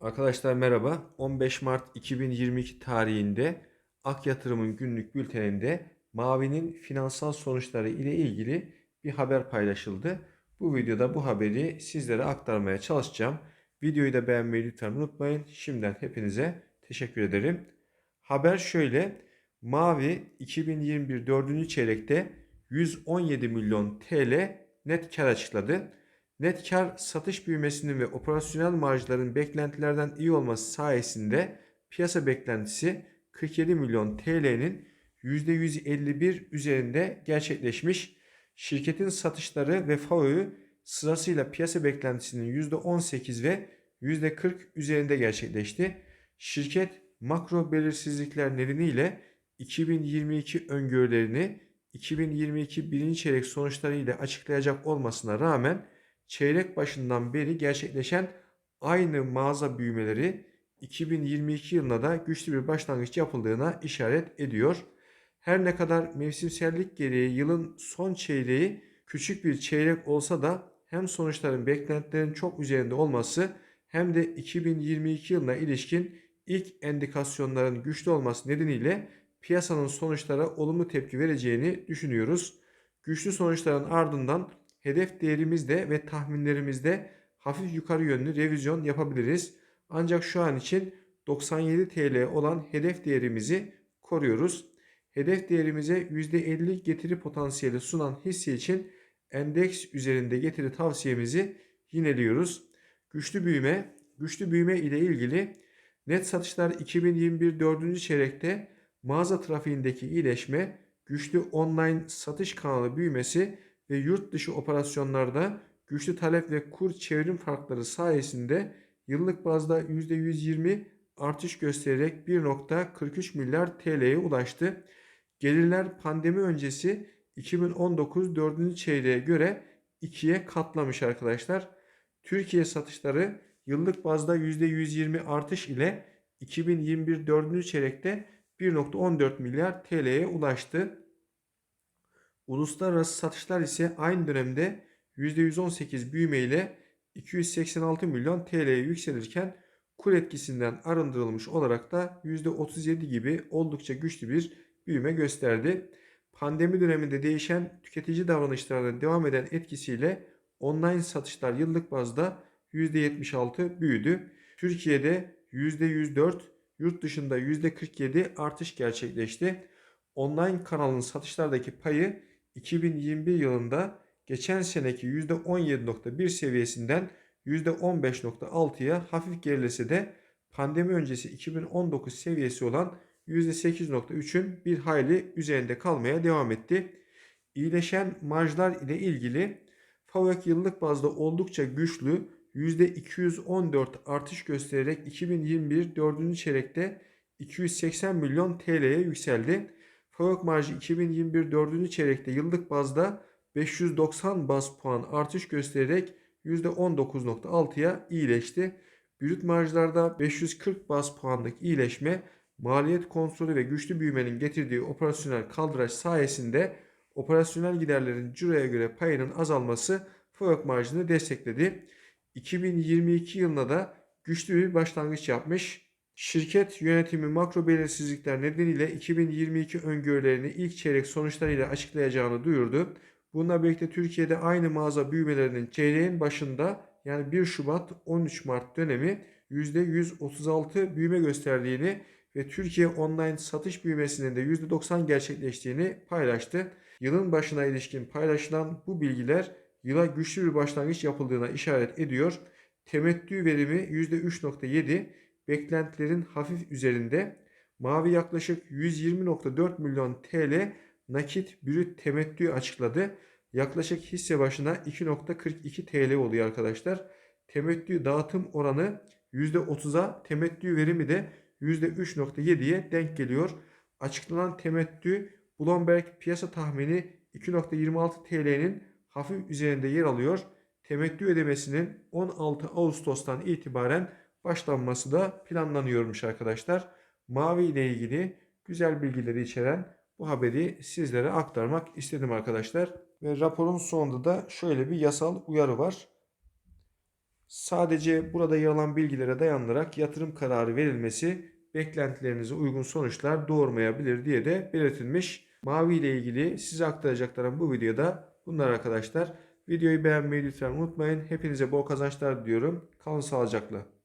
Arkadaşlar merhaba. 15 Mart 2022 tarihinde Ak Yatırım'ın günlük bülteninde Mavi'nin finansal sonuçları ile ilgili bir haber paylaşıldı. Bu videoda bu haberi sizlere aktarmaya çalışacağım. Videoyu da beğenmeyi lütfen unutmayın. Şimdiden hepinize teşekkür ederim. Haber şöyle. Mavi 2021 4. çeyrekte 117 milyon TL net kar açıkladı. Net kar satış büyümesinin ve operasyonel marjların beklentilerden iyi olması sayesinde piyasa beklentisi 47 milyon TL'nin %151 üzerinde gerçekleşmiş. Şirketin satışları ve FAO'yu sırasıyla piyasa beklentisinin %18 ve %40 üzerinde gerçekleşti. Şirket makro belirsizlikler nedeniyle 2022 öngörülerini 2022 birinci çeyrek sonuçları ile açıklayacak olmasına rağmen çeyrek başından beri gerçekleşen aynı mağaza büyümeleri 2022 yılında da güçlü bir başlangıç yapıldığına işaret ediyor. Her ne kadar mevsimsellik gereği yılın son çeyreği küçük bir çeyrek olsa da hem sonuçların beklentilerin çok üzerinde olması hem de 2022 yılına ilişkin ilk endikasyonların güçlü olması nedeniyle piyasanın sonuçlara olumlu tepki vereceğini düşünüyoruz. Güçlü sonuçların ardından hedef değerimizde ve tahminlerimizde hafif yukarı yönlü revizyon yapabiliriz. Ancak şu an için 97 TL olan hedef değerimizi koruyoruz. Hedef değerimize %50 getiri potansiyeli sunan hisse için endeks üzerinde getiri tavsiyemizi yineliyoruz. Güçlü büyüme, güçlü büyüme ile ilgili net satışlar 2021 4. çeyrekte mağaza trafiğindeki iyileşme, güçlü online satış kanalı büyümesi ve yurt dışı operasyonlarda güçlü talep ve kur çevrim farkları sayesinde yıllık bazda %120 artış göstererek 1.43 milyar TL'ye ulaştı. Gelirler pandemi öncesi 2019 4. çeyreğe göre 2'ye katlamış arkadaşlar. Türkiye satışları yıllık bazda %120 artış ile 2021 4. çeyrekte 1.14 milyar TL'ye ulaştı. Uluslararası satışlar ise aynı dönemde %118 büyüme ile 286 milyon TL'ye yükselirken kur etkisinden arındırılmış olarak da %37 gibi oldukça güçlü bir büyüme gösterdi. Pandemi döneminde değişen tüketici davranışlarının devam eden etkisiyle online satışlar yıllık bazda %76 büyüdü. Türkiye'de %104, yurt dışında %47 artış gerçekleşti. Online kanalın satışlardaki payı 2021 yılında geçen seneki %17.1 seviyesinden %15.6'ya hafif gerilese de pandemi öncesi 2019 seviyesi olan %8.3'ün bir hayli üzerinde kalmaya devam etti. İyileşen marjlar ile ilgili FAVÖK yıllık bazda oldukça güçlü %214 artış göstererek 2021 4. çeyrekte 280 milyon TL'ye yükseldi. FAVÖK marjı 2021 4. çeyrekte yıllık bazda 590 bas puan artış göstererek %19.6'ya iyileşti. Brüt marjlarda 540 bas puanlık iyileşme maliyet kontrolü ve güçlü büyümenin getirdiği operasyonel kaldıraç sayesinde operasyonel giderlerin ciroya göre payının azalması FAVÖK marjını destekledi. 2022 yılında da güçlü bir başlangıç yapmış. Şirket yönetimi makro belirsizlikler nedeniyle 2022 öngörülerini ilk çeyrek sonuçlarıyla açıklayacağını duyurdu. Bununla birlikte Türkiye'de aynı mağaza büyümelerinin çeyreğin başında yani 1 Şubat 13 Mart dönemi %136 büyüme gösterdiğini ve Türkiye online satış büyümesinin de %90 gerçekleştiğini paylaştı. Yılın başına ilişkin paylaşılan bu bilgiler yıla güçlü bir başlangıç yapıldığına işaret ediyor. Temettü verimi %3.7, beklentilerin hafif üzerinde. Mavi yaklaşık 120.4 milyon TL nakit brüt temettü açıkladı. Yaklaşık hisse başına 2.42 TL oluyor arkadaşlar. Temettü dağıtım oranı %30'a, temettü verimi de %3.7'ye denk geliyor. Açıklanan temettü Bloomberg piyasa tahmini 2.26 TL'nin hafif üzerinde yer alıyor. Temettü ödemesinin 16 Ağustos'tan itibaren başlanması da planlanıyormuş arkadaşlar. Mavi ile ilgili güzel bilgileri içeren bu haberi sizlere aktarmak istedim arkadaşlar. Ve raporun sonunda da şöyle bir yasal uyarı var. Sadece burada yer alan bilgilere dayanarak yatırım kararı verilmesi beklentilerinize uygun sonuçlar doğurmayabilir diye de belirtilmiş. Mavi ile ilgili size aktaracaklarım bu videoda bunlar arkadaşlar. Videoyu beğenmeyi lütfen unutmayın. Hepinize bol kazançlar diliyorum. Kalın sağlıcakla.